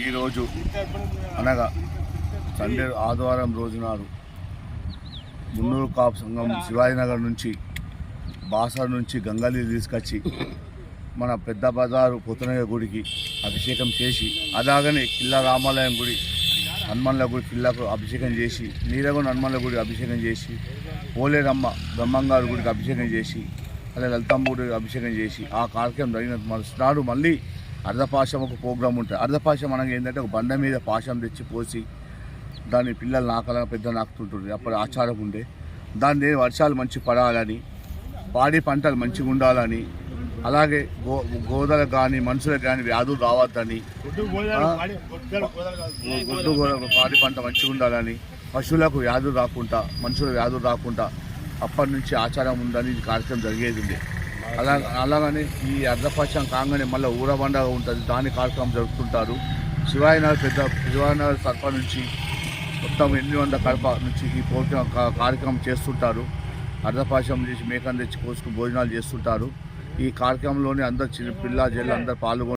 ఈరోజు అనగా సండే ఆదివారం రోజునాడు మున్నూరు కాపు సంఘం శివాజీనగర్ నుంచి బాసర్ నుంచి గంగలి తీసుకొచ్చి మన పెద్ద బజారు కొత్తనయ్య గుడికి అభిషేకం చేసి అలాగనే కిల్లా రామాలయం గుడి హనుమన్ల గుడి కిల్లాకు అభిషేకం చేసి నీరగొండ హనుమన్ల గుడి అభిషేకం చేసి పోలేరమ్మ బ్రహ్మంగారు గుడికి అభిషేకం చేసి అలాగే లలితమ్మ గుడికి అభిషేకం చేసి ఆ కార్యక్రమం జరిగిన మరుస్తున్నాడు మళ్ళీ అర్ధపాశం ఒక ప్రోగ్రాం ఉంటుంది. అర్ధపాశం అనగా ఏంటంటే ఒక బండ మీద పాశం తెచ్చి పోసి దాన్ని పిల్లలు నాకాలని పెద్ద నాకుతుంటుంది అప్పుడు ఆచారం ఉండే. దాన్ని వర్షాలు మంచి పడాలని పాడి పంటలు మంచిగా ఉండాలని అలాగే గో గోదలకు కానీ మనుషులకు కానీ వ్యాధులు రావద్దని గుడ్డు గోద పాడి పంట మంచిగా ఉండాలని పశువులకు వ్యాధులు రాకుండా మనుషులకు వ్యాధులు రాకుండా అప్పటి నుంచి ఆచారం ఉందని కార్యక్రమం జరిగేది అలా అలాగని ఈ అర్ధపక్షం కాగానే మళ్ళీ ఊరబండగా ఉంటుంది. దాని కార్యక్రమం జరుపుతుంటారు శివాయినగర్ పెద్ద శివాయినగర్ సర్ప నుంచి మొత్తం ఎనిమిది వందల కడప నుంచి ఈ ప్రోగ్రాం కార్యక్రమం చేస్తుంటారు. అర్ధపాశం చేసి మేకను తెచ్చి కోసుకుని భోజనాలు చేస్తుంటారు. ఈ కార్యక్రమంలోనే అందరు చిన్న పిల్ల జల్లు అందరు పాల్గొని